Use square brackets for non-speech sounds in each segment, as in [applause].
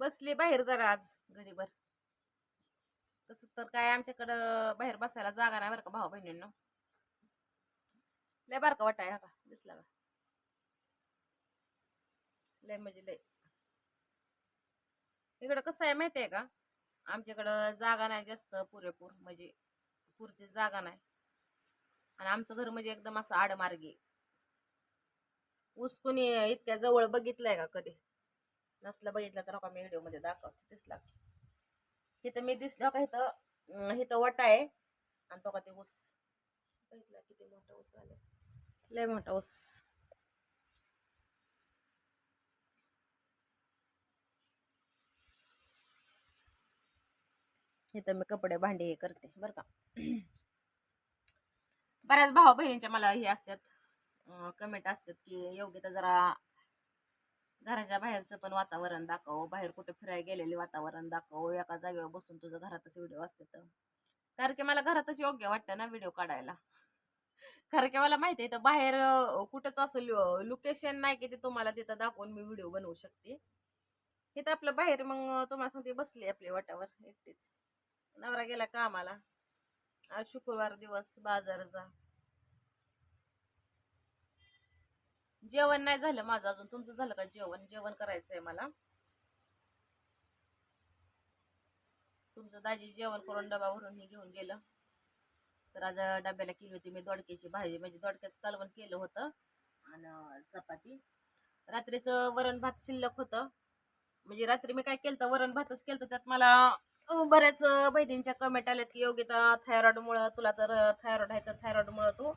बसली बाहेर जरा आज घडीभर. तसं तर काय आमच्याकडं बाहेर बसायला जागा नाही बरं का भाऊ बहिणींना लय बारका वाटा हा का? दिसला का? लय म्हणजे लय. इकडं कसं आहे माहिती आहे का? आमच्याकडं जागा नाही जास्त पुरेपूर म्हणजे पुरती जागा नाही. आणि आमचं घर म्हणजे एकदम असं आडमार्गी. उसकून इतक्या जवळ बघितलंय का कधी? नसलं बघितलं तर हो का मी व्हिडिओमध्ये दाखवते दिसला का? इथं मी दिसलं का इथं? इथं वटा आहे. आणि तो का ते ऊस? बघितला किती मोठा ऊस आले लय मोठा ऊस. इथं मी कपडे भांडे हे करते बरं का. बऱ्याच भाऊ बहिणींच्या मला हे असतात कमेंट असतात की योग्य तर जरा घराच्या बाहेरचं पण वातावरण दाखव बाहेर कुठे फिरायला गेलेले वातावरण दाखव एका जागेवर बसून तुझं घरातच व्हिडिओ असते तर. कारण की मला घरातच योग्य वाटतं ना व्हिडिओ काढायला. कारण की मला माहिती आहे तर बाहेर कुठंच असं लोकेशन नाही की ते तुम्हाला तिथं दाखवून मी व्हिडिओ बनवू शकते. इथं आपलं बाहेर मग तुम्हाला सांगते बसली आपली वाटावर एकटीच. नवरा गेला कामाला. आज शुक्रवार दिवस बाजारचा. जेवण नाही झालं माझं अजून. तुमचं झालं का जेवण? जेवण करायचंय मला. तुमचं दाजी जेवण करून डबा भरून हे घेऊन गेलं. तर आज डब्याला केली होती मी दोडक्याची भाजी. म्हणजे दोडक्याचं कालवण केलं होतं. आणि चपाती. रात्रीचं वरण भात शिल्लक होतं. म्हणजे रात्री मी काय केलं वरण भातच केलं त्यात मला बऱ्याच बहिणींच्या कमेंट आल्यात की योगिता थायरॉइडमुळं तुला तर थायरॉइड आहे तर थायरॉइडमुळं तू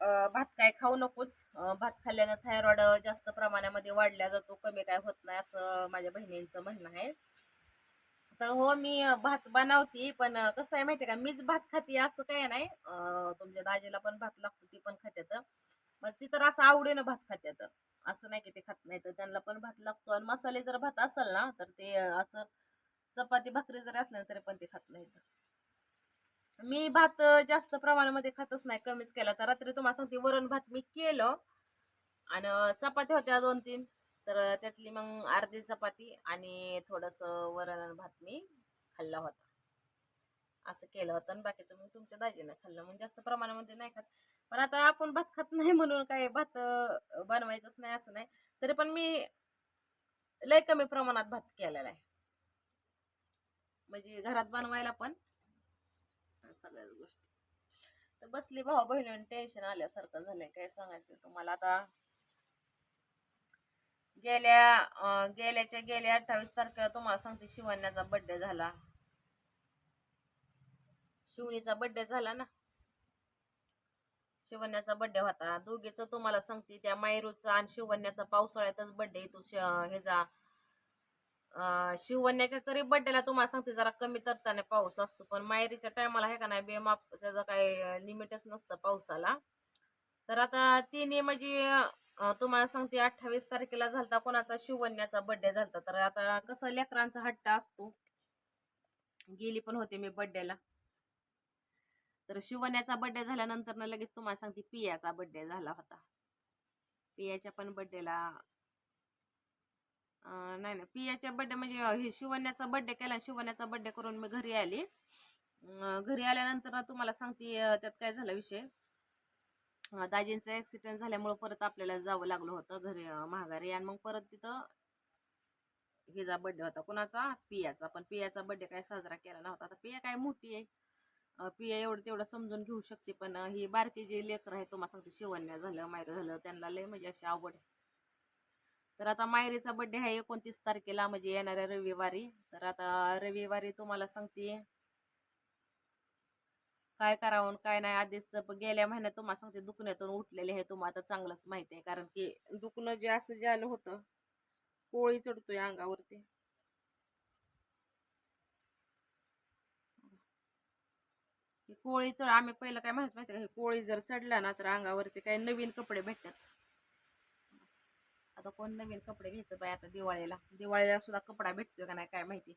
अं, भात काय खाऊ नकोच. भात खाल्ल्यानं थायरॉइड जास्त प्रमाणामध्ये वाढल्या जातो कमी काय होत नाही असं माझ्या बहिणींचं म्हणणं आहे. तर हो मी भात बनवते पण कसं आहे माहिती आहे का मीच भात खाते असं काय नाही. तुमच्या दाजीला पण भात लागतो ती पण खात्यात मग ती तर असं आवडीनं भात खात्यात असं नाही की ते खात नाही तर त्यांना पण भात लागतो. आणि मसाले जर भात असेल ना तर ते असं चपाती भाकरी जरी असल्या तरी पण ते खात नाहीत मी भात जास्त प्रमाणामध्ये खातच नाही कमीच केला. तर रात्री तुम्हाला सांगते वरण भात मी केलं आणि चपात्या होत्या दोन तीन. तर त्यातली मग अर्धी चपाती आणि थोडंसं वरण भात मी खाल्ला होता. असं केलं होतं आणि बाकीचं मग तुमच्या दाजीनं खाल्लं. मग जास्त प्रमाणामध्ये नाही खात. पण आता आपण भात खात नाही म्हणून काय भात बनवायचंच नाही असं नाही. तरी पण मी लय कमी प्रमाणात भात केलेला आहे. म्हणजे घरात बनवायला पण ह्या सगळ्याच गोष्टी. तर बसली भाऊ बहिणी टेन्शन आल्यासारखं झालंय. काय सांगायचं तुम्हाला आता? गेल्या गेल्याच्या गेल्या अठ्ठावीस तारखेला तुम्हाला सांगते शिवण्याचा बर्थडे झाला. शिवणीचा बर्थडे झाला ना? शिवण्याचा बर्थडे होता. दोघीचं तुम्हाला सांगते त्या मायरूचा आणि शिवण्याचा पावसाळ्यातच बर्थडे तू हे जा शिवण्याच्या तरी बर्थडेला तुम्हाला सांगते जरा कमी तरताने पाऊस असतो पण मायरीच्या टायमाला आहे का नाही बेमाप त्याचं काही लिमिटच नसतं पावसाला. तर आता तिने म्हणजे तुम्हाला सांगते अठ्ठावीस तारखेला झालता कोणाचा शिवण्याचा बर्थडे झालता. तर आता कसं लेकरांचा हट्ट असतो. गेली पण होते मी बर्थडेला तर शिवण्याचा बर्थडे झाल्यानंतर ना लगेच तुम्हाला सांगते पियाचा बड्डे झाला होता. पियाच्या पण बर्थडेला नाही नाही. पियाच्या बर्थडे म्हणजे हे शिवण्याचा बड्डे केला शिवण्याचा बर्थडे करून मी घरी आली. घरी आल्यानंतर ना तुम्हाला सांगते त्यात काय झाला विषय. दाजींचा ॲक्सिडेंट झाल्यामुळं परत आपल्याला जावं लागलं होतं घरी महागारी आणि मग परत तिथं हिचा बर्थडे होता. कुणाचा? पियाचा. पण पियाचा बड्डे काय साजरा केला नव्हता. आता पिया काय मोठी आहे. पिया एवढं तेवढं समजून घेऊ शकते पण ही बारकी जे लेकर आहे तुम्हाला सांगते शिवण्या झालं मायरं झालं त्यांना लय म्हणजे अशी आवड आहे. तर आता मायरीचा बर्थडे आहे एकोणतीस तारखेला म्हणजे येणाऱ्या रविवारी. तर आता रविवारी तुम्हाला सांगते. काय करावं काय नाही आधीच गेल्या महिन्यात तुम्हाला सांगते दुखण्यातून उठलेले आहे तुम्हाला आता चांगलंच माहिती आहे. कारण की दुखणं जे असं जे आलं होतं कोळी चढतोय अंगावरती. कोळी चढ आम्ही पहिलं काय म्हणत माहिती का? हे कोळी जर चढला ना तर अंगावरती काही नवीन कपडे भेटतात. आता कोण नवीन कपडे घ्यायचं बाय आता दिवाळीला. दिवाळीला सुद्धा कपडा भेटतो का नाही काय माहिती.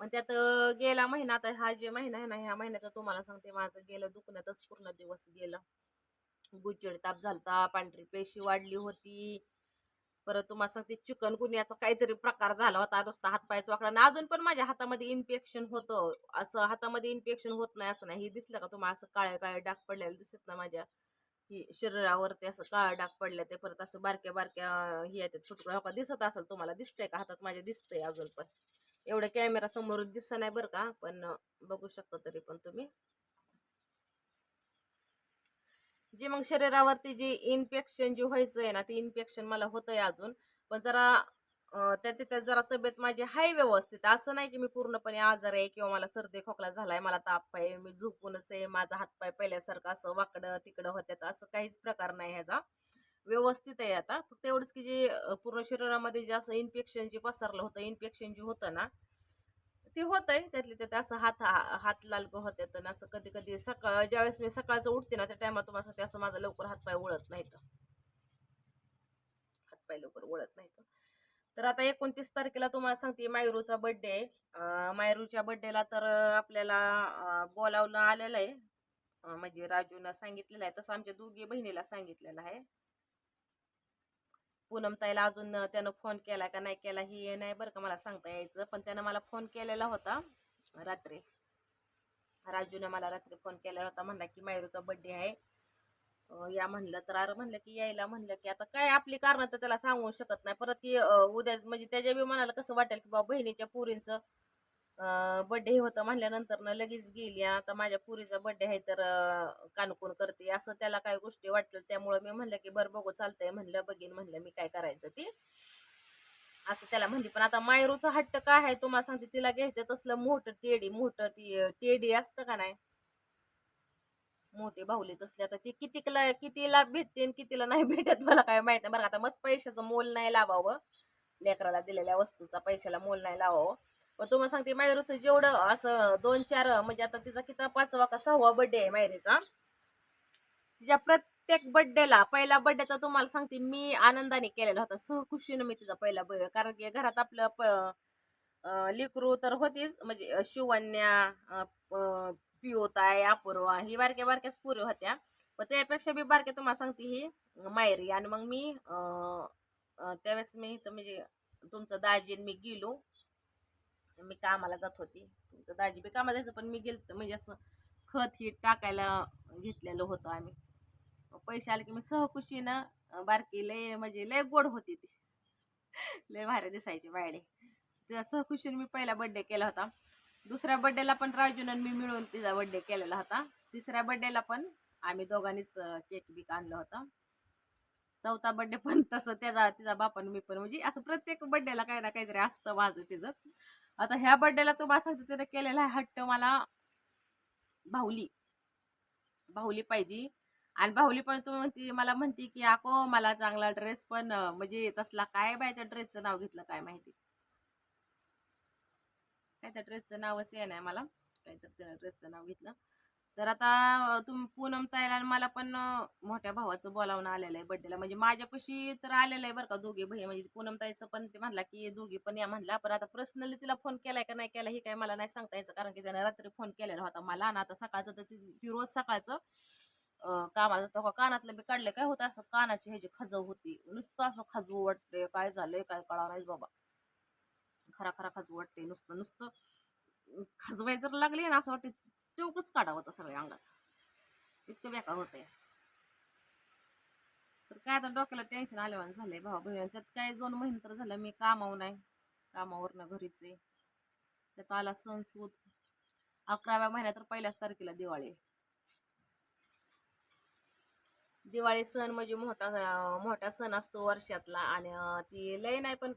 मग त्यात गेला महिना आता हा जे महिना आहे ना ह्या महिन्याचा तुम्हाला सांगते माझं गेलं दुखण्यातच पूर्ण दिवस गेलं. गुजड ताप झालता पांढरी पेशी वाढली होती. परत तुम्हाला सांगते चिकन गुन्ह्याचा काहीतरी प्रकार झाला होता नुसता हातपाय वाकडा आणि अजून पण माझ्या हातामध्ये इन्फेक्शन होतं. असं हातामध्ये इन्फेक्शन होत नाही असं नाही. हे दिसलं का तुम्हाला? असं काळे काळे डाग पडलेले दिसत ना माझ्या. ही शरीरावरती असं काळा डाग पडले ते परत असं बारक्या बारक्या हे येतात. फुटकुळा का दिसत असेल तुम्हाला दिसतंय का हातात? माझ्या दिसतंय अजून पण. एवढं कॅमेरा समोर दिसत नाही बरं का पण बघू शकता तरी पण तुम्ही. जे मग शरीरावरती जे इन्फेक्शन जे व्हायचं आहे ना ते इन्फेक्शन मला होतंय अजून. पण जरा त्या तिथं जरा तब्येत माझी हाय व्यवस्थित. असं नाही की मी पूर्णपणे आजार आहे किंवा मला सर्दी खोकला झालाय मला ताप आहे मी झोपूनच आहे माझा हातपाय पहिल्यासारखं असं वाकडं तिकडं होत्यात असं काहीच प्रकार नाही ह्याचा. व्यवस्थित आहे आता. फक्त एवढंच की जे पूर्ण शरीरामध्ये जे असं इन्फेक्शन जे पसरलं होतं इन्फेक्शन जे होतं ना ते होत आहे त्यातले त्यात असं हात हा- हात लाल होते ना असं कधी कधी सकाळ ज्यावेळेस मी सकाळचं उठते ना त्या टायमात तुम्हाला असं माझं लवकर हातपाय उळत नाहीत. हातपाय लवकर वळत नाहीत. तर तर आता एकोणतीस तारखेला तुम्हाला सांगते मायरूचा बड्डे आहे. मायरूच्या बड्डेला तर आपल्याला बोलावलं आलेलं आहे. म्हणजे राजूनं सांगितलेलं आहे. तसं आमच्या दोघी बहिणीला सांगितलेलं आहे. पूनमताईला अजून त्यानं फोन केला का नाही केला हे नाही बरं का मला सांगता यायचं. पण त्यानं मला फोन केलेला होता रात्री. राजूने मला रात्री फोन केलेला होता. म्हणला की मायरूचा बड्डे आहे. या म्हणलं तर अरे म्हणलं की यायला म्हणलं की आता काय आपली कारण तर त्याला सांगू शकत नाही. परत की उद्या म्हणजे त्याच्या बी मनाला कसं वाटेल की बाबा बहिणीच्या पुरींचं बड्डे होतं म्हणल्यानंतर ना लगेच गेली आणि आता माझ्या पुरीचा बड्डे आहे तर अं, कानकून करते. असं त्याला काही गोष्टी वाटलं त्यामुळं मी म्हणलं की बरं बघू चालतंय म्हणलं बघीन म्हणलं मी काय करायचं ते. असं त्याला म्हणली. पण आता मायरूचा हट्ट काय आहे तुम्हाला सांगते तिला घ्यायचं तसलं मोठं टेडी मोठं ती टेडी असतं का नाही? मोठे बाहुले तसले आता ते कितीला कितीला भेटते कितीला नाही भेटत मला काय माहीत नाही. बरं आता मस्त पैशाचं मोल नाही लावावं. लेकराला दिलेल्या वस्तूचा पैशाला मोल नाही लावावं. पण तुम्हाला सांगते मायरूचं जेवढं असं दोन चार म्हणजे आता तिचा किती पाचवा का सहावा बड्डे आहे मायरीचा तिच्या प्रत्येक बड्डेला पहिला बड्डे तर तुम्हाला सांगते मी आनंदाने केलेला होता सहखुशीनं मी तिचा पहिला बर्थडे कारण की घरात आपलं प लेकरू तर होतीच म्हणजे अं, शिवन्या अं, पिओताय अपूर्वा. ही बारक्या बारक्याच पुऱ्या होत्या. पण त्यापेक्षा मी बारक्या तुम्हाला सांगते ही मायरी आणि मग मी त्यावेळेस मी इथं म्हणजे तुमचं दाजीन मी गेलो. मी कामाला जात होती. तुमचं दाजी बी कामाला जायचं पण मी गेल म्हणजे असं खत ही टाकायला घेतलेलं होतं आम्ही. पैसे आले की मी सहकुशीनं बारकी लय म्हणजे लय गोड होती ती. [laughs] लय भारी दिसायची बायडे. त्या सहकुशीने मी पहिला बड्डे केला होता. दुसऱ्या बड्डेला पण राजून आणि मी मिळून तिचा बड्डे केलेला होता. तिसऱ्या बड्डेला पण आम्ही दोघांनीच केक बिक आणलं होतं. चौथा बड्डे पण तसं त्याचा तिचा बापानं मी पण म्हणजे असं प्रत्येक बड्डेला काही ना काहीतरी असतं माझं तिचं. आता ह्या बड्डेला तो सांगते त्याने केलेला आहे हट्ट मला बाहुली बाहुली पाहिजे. आणि बाहुली पण तू म्हणती मला म्हणते की आको मला चांगला ड्रेस पण म्हणजे तसला काय बाय त्या ड्रेसचं नाव घेतलं काय माहिती? काय त्या ड्रेसचं नावच आहे नाही मला. काय तर त्या ड्रेसचं नाव घेतलं. तर आता तुम तुम्ही पूनम ताईला आणि मला पण मोठ्या भावाचं बोलावून आलेलं आहे बड्डेला म्हणजे माझ्यापाशी तर आलेलं आहे बरं का दोघे बहीण. म्हणजे पूनम ताईचं पण ते म्हणला की दोघी पण या म्हणला. पण आता पर्सनली तिला फोन केलाय का नाही केला हे काय मला नाही सांगता यायचं. कारण की त्यानं रात्री फोन केलेला होता मला आणि आता सकाळचं तर ती रोज सकाळचं कामाचं तेव्हा कानातलं बी काढलं काय होतं असं? कानाची ह्याची खजव होती. नुसतं असं खजू वाटते काय झालंय? काय कळा नाही बाबा. खरा खरा खजवू वाटते नुसतं नुसतं अं, खजवाय जर लागली ना असं वाटते चौकच काढावं होतं सगळ्या अंगात. इतकं बेकार होतंय. तर काय आता डोक्याला टेन्शन आल्यावर झालंय भाऊ बहिण. त्यात काय दोन महिने तर झालं मी कामावर नाही. कामावरनं घरीच आहे त्यात आला सण सूत अकराव्या महिन्यात तर पहिल्याच तारखेला दिवाळी दिवाळी सण म्हणजे मोठा मोठा सण असतो वर्षातला आणि ती लय नाही पण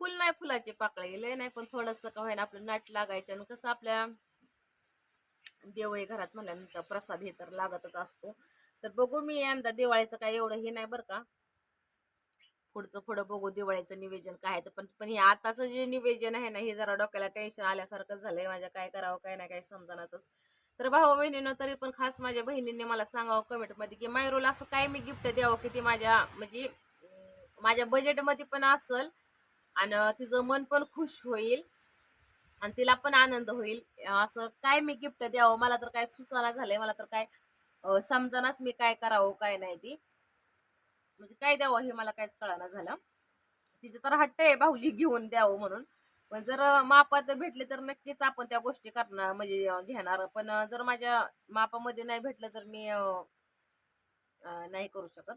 फुल नाही फुलाचे पाकळे लय नाही पण थोडंसं का होईना आपलं नाट लागायचं आणि कसं आपल्या देवही घरात म्हणल्यानंतर प्रसाद हे तर लागतच असतो. तर बघू मी यंदा दिवाळीचं काय एवढं हे नाही बरं का. पुढचं पुढं बघू दिवाळीचं निवेदन काय आहे तर पण पण हे आताचं जे निवेदन आहे ना हे जरा डोक्याला टेन्शन आल्यासारखं झालंय माझ्या. काय करावं काय नाही काय समजणारच. तर भाऊ बहिणीनं तरी पण खास माझ्या बहिणींनी मला सांगावं कमेंटमध्ये की मायरोला असं काय मी गिफ्ट द्यावं की ती माझ्या म्हणजे माझ्या बजेटमध्ये पण असल आणि तिचं मन पण खुश होईल आणि तिला पण आनंद होईल. असं काय मी गिफ्ट द्यावं? मला तर काय सुचना झालंय. मला तर काय समजानाच मी काय करावं काय नाही ती. म्हणजे काय द्यावं हे मला काहीच कळाना झालं. तिचं तर हट्ट आहे भाऊजी घेऊन द्यावं म्हणून. पण जर मापात भेटले तर नक्कीच आपण त्या गोष्टी करणार म्हणजे घेणार. पण जर माझ्या मापामध्ये नाही भेटलं तर मी नाही करू शकत.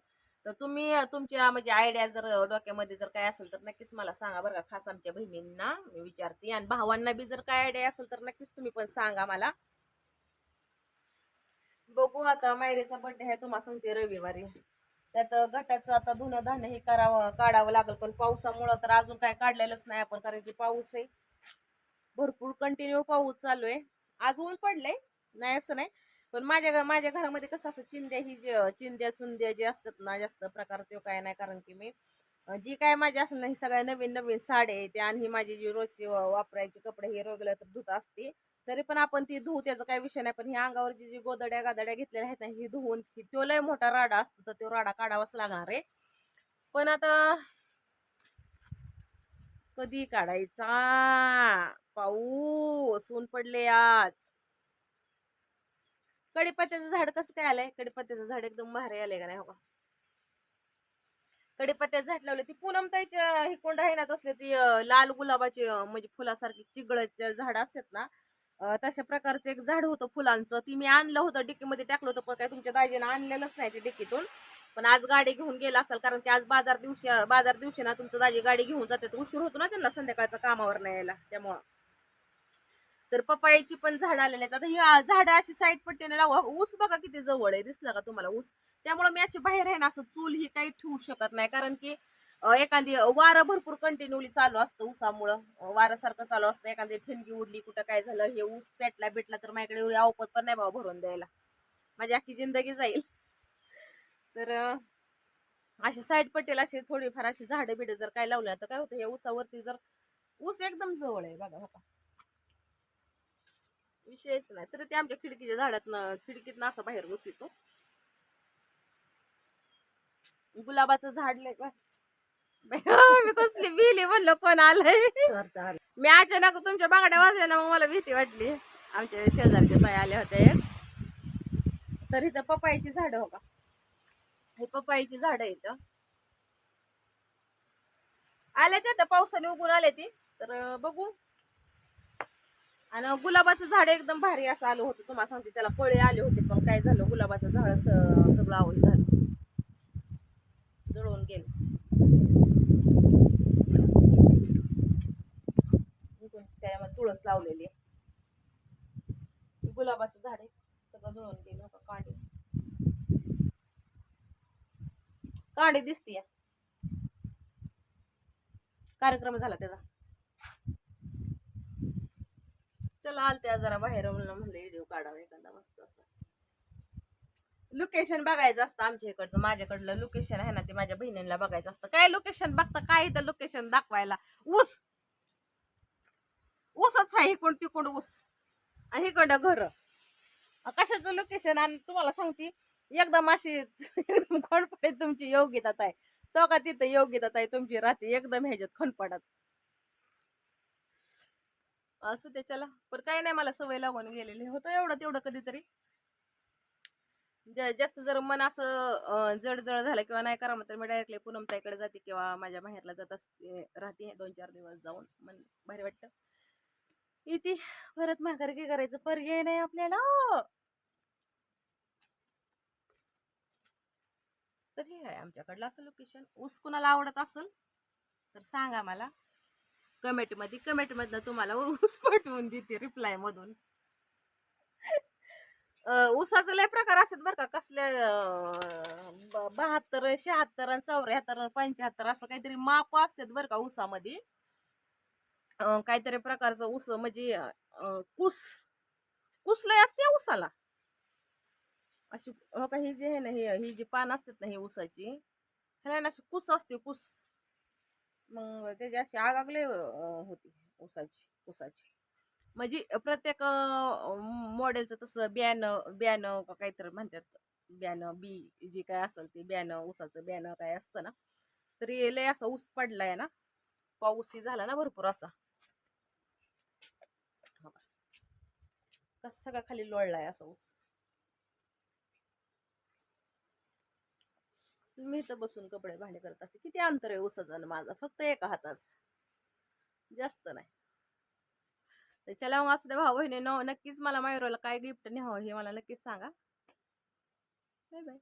तर तुम्ही तुमच्या म्हणजे आयडिया जर डोक्यामध्ये जर काय असेल तर नक्कीच मला सांगा बरं का खास आमच्या बहिणींना मी विचारते. आणि भावांना बी जर काय आयडिया असेल तर नक्कीच तुम्ही पण सांगा मला. बघू आता मायरेचा बड्डे आहे तुम्हाला सांगते रविवारी. त्यात गटाचं आता धुणं धान्य हे करावं काढावं लागेल पण पावसामुळं तर अजून काय काढलेलंच नाही आपण कारण की पाऊस आहे. भरपूर कंटिन्यू पाऊस चालू आहे. आज ऊन पडलंय नाही असं नाही. पण माझ्या माझ्या घरामध्ये कसं असं चिंद्या ही जे चिंद्या चुंद्या जे असतात ना जास्त प्रकार ते काय नाही कारण की मी जी काय माझी असेल ना ही सगळ्या नवीन नवीन साड्या येते आणि ही माझी जी रोजची वापरायचे वापरायची कपडे हे रेग्युलर तर धुत असते तरी पण आपण ती धुवू त्याचा काही विषय नाही. पण ही अंगावर जी गोदड्या गादड्या घेतलेल्या आहेत ना ही धुवून तो लय मोठा राडा असतो तर तो राडा काढावाच लागणार आहे. पण आता कधी काढायचा? पाऊस ऊन पडले आज. कडीपत्त्याचं झाड कसं काय आलंय? कडीपत्त्याचं झाड एकदम भारी आलंय का नाही हो का कडीपत्त्याचं झाड लावले ती पूनम ताईच्या ही कोंड आहे ना तसले ती लाल गुलाबाची म्हणजे फुलासारखी चिगळाचे झाड असतात ना तशा प्रकारचं एक झाड होतं फुलांचं. ती मी आणलं होतं डिक्कीमध्ये टाकलं होतं पण काय तुमच्या दाजीनं आणलेलंच नाही ते डिक्कीतून पण आज गाडी घेऊन गेला असाल कारण की आज बाजार दिवशी बाजार दिवशी ना तुमचं दाजी गाडी घेऊन जाते तर उशीर होतो ना त्यांना संध्याकाळचा कामावर नाही यायला त्यामुळं. तर पपायाची पण झाड आलेले आहेत. आता ही झाडं अशी साईड पट्टीने लावा. ऊस बघा किती जवळ आहे दिसला का तुम्हाला ऊस? त्यामुळे मी अशी बाहेर आहे ना असं चूल ही काही ठेवू शकत नाही. कारण की एखादी वारं भरपूर कंटिन्युअली चालू असतं ऊसामुळं. वारासारखं चालू असतं. एखादी ठिणगी उडली कुठं काय झालं हे ऊस पेटला भेटला तर माझ्याकडे एवढी अवपत पण नाही बाबा भरून द्यायला. माझी अख्खी जिंदगी जाईल. तर अशी साईड पट्टीला अशी थोडीफार अशी झाडं बिडं जर काय लावलं तर काय होतं हे ऊसावरती जर ऊस एकदम जवळ आहे बघा बघा. विषयच नाही. तरी ते आमच्या खिडकीच्या झाडात खिडकीत असं बाहेर घुस येतो. गुलाबाचं झाड लय का मी कसली बिली म्हणलं कोण आलंय? मी अचानक तुमच्या बांगड्या वाजल्या ना मग मला भीती वाटली. आमच्या शेजारच्या ताई आल्या होत्या एक. तर इथं पपाईची झाड हो का हे पपाईची आहे इथं आले ते आता पावसाने उगून आले ती. तर बघू. आणि गुलाबाचं झाड एकदम भारी असं आलं होतं. तुम्हाला सांगते त्याला फळे आले होते पण काय झालं गुलाबाचं झाड सगळं आवड झालं. जळून गेलं. त्यामध्ये तुळस लावलेली आहे. गुलाबाचं झाड आहे सगळं जळून गेलं का कांडी दिसते दिसतीये. कार्यक्रम झाला त्याचा. चला आलत्या जरा बाहेर म्हणलं म्हणलं व्हिडिओ काढावा एखादा मस्त असं. लोकेशन बघायचं असतं आमच्या इकडचं माझ्याकडलं लोकेशन आहे ना ते माझ्या बहिणीला बघायचं असतं. काय लोकेशन बघता काय इथं लोकेशन दाखवायला? ऊस. ऊसच आहे इकडून तिकडून ऊस. आणि इकडं घर. कशाचं लोकेशन आणि तुम्हाला सांगते एकदम अशी एकदम खणपडे तुमची योग्यता आहे तो का तिथं योग्यता आहे तुमची राहते एकदम ह्याच्यात खणपडात असू दे चला. पण काही नाही मला सवय लागून गेलेली. होतं एवढं तेवढं कधीतरी. ज- जास्त जर मन असं जड जड झालं किंवा नाही करा तर मी डायरेक्टली पूनमताईकडे जाते किंवा माझ्या माहेरला जात असते राहते दोन चार दिवस जाऊन. मन भारी वाटतं. इथे परत माघारी काय करायचं. पर्याय नाही आपल्याला. तर हे आहे आमच्याकडलं असं लोकेशन ऊस कुणाला आवडत असेल तर सांगा मला. कमेंटमध्ये कमेंटमधनं तुम्हाला ऊस पाठवून देते रिप्लाय मधून. ऊसाचे लय प्रकार असतात बरं का कसले बहात्तर शहात्तर आणि चौऱ्याहत्तर आणि पंच्याहत्तर असं काहीतरी माप असतात बरं का ऊसामध्ये काहीतरी प्रकारचं ऊस म्हणजे कुस कुस लय असते हो ऊसाला अशी हो का ही जी आहे ना ही ही जी पान असतात ना ही ऊसाची ह्याला ना अशी कुस असते कुस. मग त्याची अशी आगागले होती ऊसाची ऊसाची. म्हणजे प्रत्येक मॉडेलचं तसं ब्यानं ब्यानं का काहीतरी म्हणतात. ब्यानं बी जे काय असेल ते ब्यानं ऊसाचं ब्यानं काय असतं ना तरी लय असा ऊस पडलाय ना पाऊसही झाला ना भरपूर असा. हो का. कसं खाली लोळलाय असा ऊस. मी इथं बसून कपडे भांडे करत असते. किती अंतर आहे हो उसाचं आणि माझा? फक्त एका हाताचं. जास्त नाही. तर चला मग असू द्या भाऊ बहिणी नक्कीच मला मायरोला काय गिफ्ट न्यावं हे मला नक्कीच सांगा. Bye bye